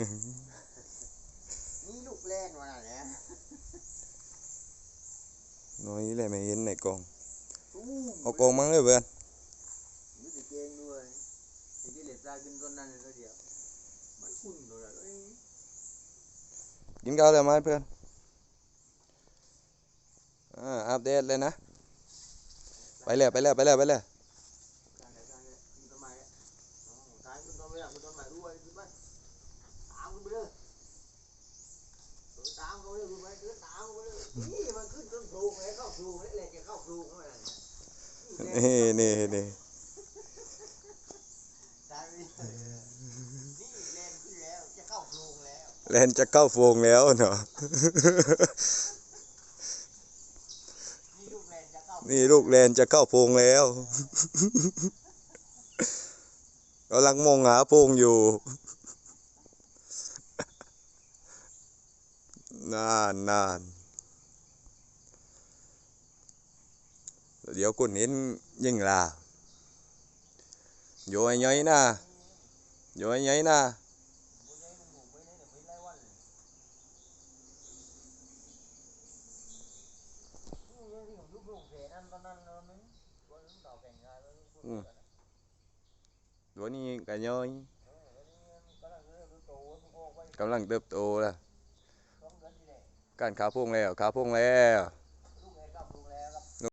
นี่ลูกแล่นวะน่ะเนี่ยน้อยเลยไม่เห็นในกล่องตู้เอากล่องมั้งเลยเพื่อนมีแต่เกงด้วยไอ้ที่เหล็กปลาขึ้นต้นนั้นเลยก็เดียวมันคุ้นเลยอะเอ้ยกินข้าวแล้วไหมเพื่อนอ่าอัปเดตเลยนะ ไปแล้วไปแล้วไปแล้วไปแล้วการจัดการเนี่ยขึ้นามเขาเลยรู้ไหมเดินตามเขาเลยนี่มันขึ้นต้นปลูกเลยเข้าปลูกเลยเลยจะเข้าปลูกเข้ามาเนี่ยนี่นี่นี่นี่นี่เล่นขึ้นแล้วจะเข้าปลูกแล้วแลนจะเข้าโฟงแล้วเนาะนี่ลูกแลนจะเข้านี่ลูกแลนจะเข้าโพงแล้วกำลังมองหาโพงอยู่ นานนานเดี๋ยวคุณเห็นยิ่งลาโยยย้อยนะโยยย้อยนะตัวนี้ก็ย้อยกำลังเติบโตแล้ว การขาโพงแล้วขาโพงแล้ว